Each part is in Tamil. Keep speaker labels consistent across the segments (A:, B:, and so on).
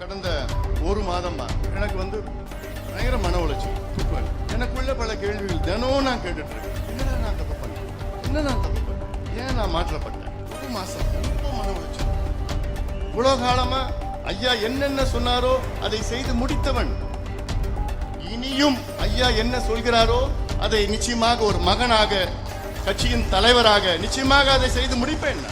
A: கடந்த ஒரு மாதமா எனக்கு வந்து பயங்கர மன உளைச்சல். தூக்கம் எனக்குள்ள பல கேள்விகள் தினமும் நான் கேட்டுட்டு இருக்கேன் என்னடா நான் தப்பு பண்ணேன்? என்ன நான் தப்பு பண்ணேன்? ஏன் நான் மாற்றப்பட்டேன்? ஒரு மாசம் ரொம்ப மன உளைச்சல். இவ்வளோ காலமா ஐயா என்னென்ன சொன்னாரோ அதை செய்து முடித்தவன். இனியும் ஐயா என்ன சொல்கிறாரோ அதை நிச்சயமாக ஒரு மகனாக கட்சியின் தலைவராக நிச்சயமாக அதை செய்து முடிப்பேன்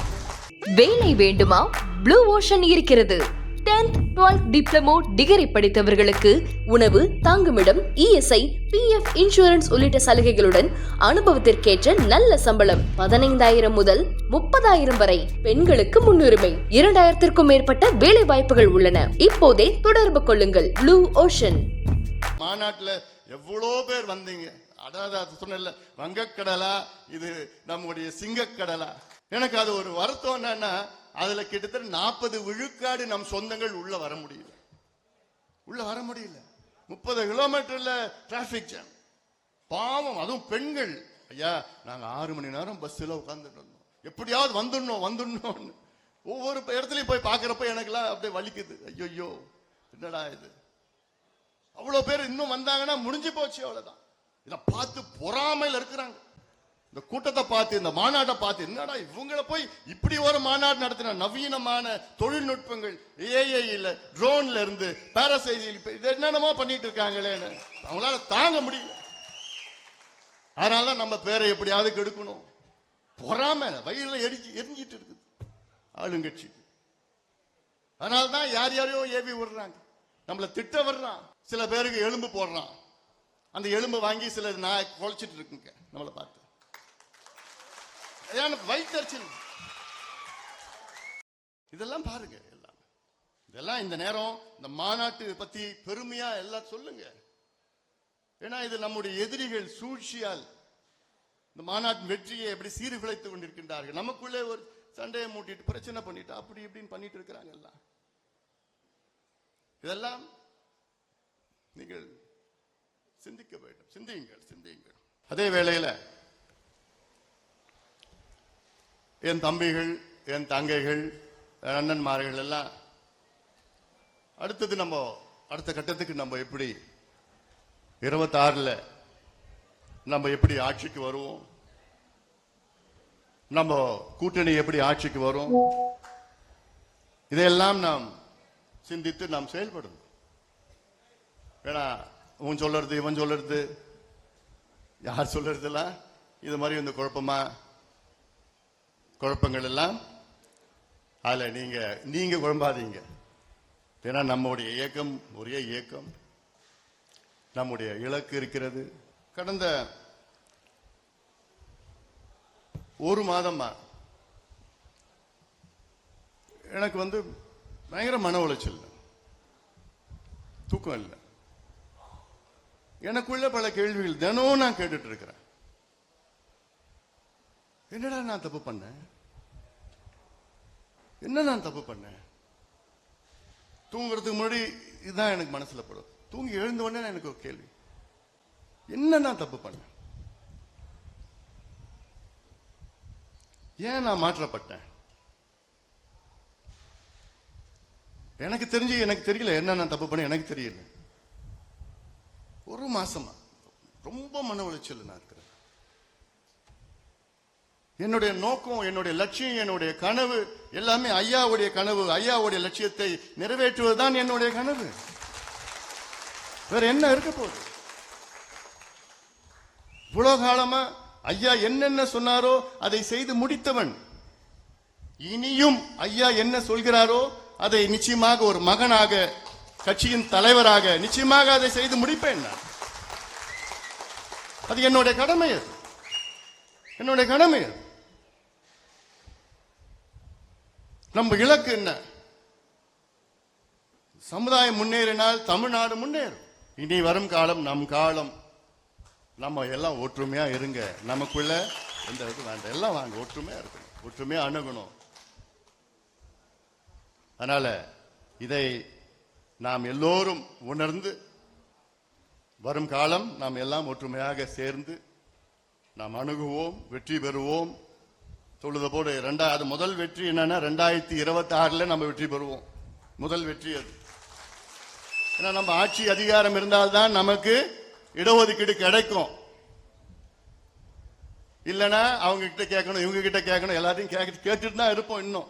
B: வேலை வேண்டுமா? ப்ளூ ஓஷன் இருக்கிறது. 10th 12th டிப்ளமோ டிகிரி படித்தவர்களுக்கு உணவு தங்குமிடம் இஎஸ்ஐ பிஎஃப் இன்சூரன்ஸ் உள்ளிட்ட சலுகைகளுடன் அனுபவத்திற்கேற்ற நல்ல சம்பளம் பதினைந்தாயிரம் முதல் முப்பதாயிரம் வரை பெண்களுக்கு முன்னுரிமை. இரண்டாயிரத்திற்கும் மேற்பட்ட வேலை வாய்ப்புகள் உள்ளன. இப்போதே தொடர்பு கொள்ளுங்கள். ப்ளூ ஓஷன்
A: மாநாட்டில் எவ்வளோ பேர் வந்தீங்க? அதாவது சொன்ன வங்கக்கடலா இது நம்முடைய சிங்கக்கடலா. எனக்கு அது ஒரு வருத்தம் என்னன்னா அதுல கிட்டத்தட்ட நாற்பது விழுக்காடு நம் சொந்தங்கள் உள்ள வர முடியல. உள்ள வர முடியல. முப்பது கிலோமீட்டர்ல டிராபிக் ஜாம் பாவம் அதுவும் பெண்கள். ஐயா நாங்க ஆறு மணி நேரம் பஸ்ல உட்கார்ந்துட்டு இருந்தோம். எப்படியாவது வந்துடணும் வந்துடணும்னு. ஒவ்வொரு இடத்துலையும் போய் பார்க்குறப்ப எனக்குலாம் அப்படியே வலிக்குது. ஐயோ என்னடா இது? அவ்வளவு பேர் இன்னும் வந்தாங்கன்னா முடிஞ்சு போச்சு அவ்வளவுதான். இதை பார்த்து பொறாமையில் இருக்கிறாங்க. இந்த கூட்டத்தை பார்த்து இந்த மாநாட்டை பார்த்து என்னடா இவங்கள போய் இப்படி ஒரு மாநாடு நடத்தின நவீனமான தொழில்நுட்பங்கள் ஏஐல ட்ரோன்ல இருந்து பாராசைசில் இது என்னென்னமோ பண்ணிட்டு இருக்காங்களேன்னு அவங்களால தாங்க முடியல. அதனால நம்ம பேரை எப்படியாவது கெடுக்கணும். பொறாம வயிறுல எரிஞ்சு எரிஞ்சிட்டு இருக்குது. ஆளுங்கட்சி. அதனால தான் யார் யாரையோ ஏவி விடுறாங்க. நம்மள திட்ட வர்றான் சில பேருக்கு எலும்பு போடுறான். அந்த எலும்பு வாங்கி சில நான் குழச்சிட்டு இருக்குங்க நம்மளை பார்த்து. எனக்கு வயிற்றுச்சல் இதெல்லாம் பாருங்க எல்லாம். இதெல்லாம் இந்த நேரம் இந்த மாநாட்டு பத்தி பெருமையா எல்லாம் சொல்லுங்க. ஏன்னா இது நம்முடைய எதிரிகள் சூழ்ச்சியால் இந்த மாநாட்டின் வெற்றியை எப்படி சீர்குலைத்து கொண்டிருக்கின்றார்கள். நமக்குள்ளே ஒரு சண்டையை மூட்டிட்டு பிரச்சனை பண்ணிட்டு அப்படி இப்படின்னு பண்ணிட்டு இருக்கிறாங்க எல்லாம். இதெல்லாம் நீங்கள் சிந்திக்க வேண்டும். சிந்தியுங்கள் சிந்தியுங்கள். அதே வேளையில என் தம்பிகள் என் தங்கைகள் என் அண்ணன்மார்கள் எல்லாம் அடுத்தது நம்ம அடுத்த கட்டத்துக்கு நம்ம எப்படி இருபத்தாறுல நம்ம எப்படி ஆட்சிக்கு வருவோம்? நம்ம கூட்டணி எப்படி ஆட்சிக்கு வரும்? இதையெல்லாம் நாம் சிந்தித்து நாம் செயல்படணும். ஏன்னா உன் சொல்றது இவன் சொல்றது. யார் சொல்றதெல்லாம்? இது மாதிரி இந்த குழப்பமா? குழப்பங்கள் எல்லாம் அதில் நீங்கள் நீங்க குழம்பாதீங்க. ஏன்னா நம்முடைய இயக்கம் ஒரே இயக்கம். நம்முடைய இலக்கு இருக்கிறது. கடந்த ஒரு மாதமா எனக்கு வந்து பயங்கர மன உளைச்சல். தூக்கம் இல்லை. எனக்குள்ள பல கேள்விகள் தினமும் நான் கேட்டுட்டு இருக்கிறேன். என்னடா நான் தப்பு பண்ணேன்? என்ன நான் தப்பு பண்ணேன்? தூங்குறதுக்கு முன்னாடி இதுதான் எனக்கு மனசுல படும். தூங்கி எழுந்த உடனே எனக்கு ஒரு கேள்வி. என்ன நான் தப்பு பண்ணேன்? ஏன் நான் மாற்றப்பட்டேன்? எனக்கு தெரிஞ்சு எனக்கு தெரியல என்ன நான் தப்பு பண்ண எனக்கு தெரியல. ஒரு மாசமா ரொம்ப மன உளைச்சல் நான் இருக்கிறேன். என்னுடைய நோக்கம் என்னுடைய லட்சியம் என்னுடைய கனவு எல்லாமே ஐயாவுடைய கனவு. ஐயாவுடைய லட்சியத்தை நிறைவேற்றுவதுதான் என்னுடைய கனவு. வேற என்ன இருக்க போகுது? இவ்வளவு காலமா ஐயா என்னென்ன சொன்னாரோ அதை செய்து முடித்தவன். இனியும் ஐயா என்ன சொல்கிறாரோ அதை நிச்சயமாக ஒரு மகனாக கட்சியின் தலைவராக நிச்சயமாக அதை செய்து முடிப்பேன் நான். அது என்னுடைய கடமை அது. என்னுடைய கடமை அது. நம்ம இலக்கு என்ன? சமுதாயம் முன்னேறினால் தமிழ்நாடு முன்னேறும். இனி வரும் காலம் நம் காலம். நம்ம எல்லாம் ஒற்றுமையா இருங்க. நமக்குள்ள எந்த இது வேண்டாம். எல்லாம் வாங்க ஒற்றுமையா இருக்கணும். ஒற்றுமையா அணுகணும். அதனால இதை நாம் எல்லோரும் உணர்ந்து வரும் காலம் நாம் எல்லாம் ஒற்றுமையாக சேர்ந்து நாம் அணுகுவோம் வெற்றி பெறுவோம். தொழுத போடு ரெண்டாவது முதல் வெற்றி என்னன்னா ரெண்டாயிரத்தி இருபத்தி ஆறுல நம்ம வெற்றி பெறுவோம். முதல் வெற்றி அது. ஏன்னா நம்ம ஆட்சி அதிகாரம் இருந்தால்தான் நமக்கு இடஒதுக்கீடு கிடைக்கும். இல்லைன்னா அவங்க கிட்ட கேட்கணும் இவங்க கிட்ட கேட்கணும் எல்லாத்தையும் கேட்டு கேட்டுட்டு தான் இருப்போம் இன்னும்.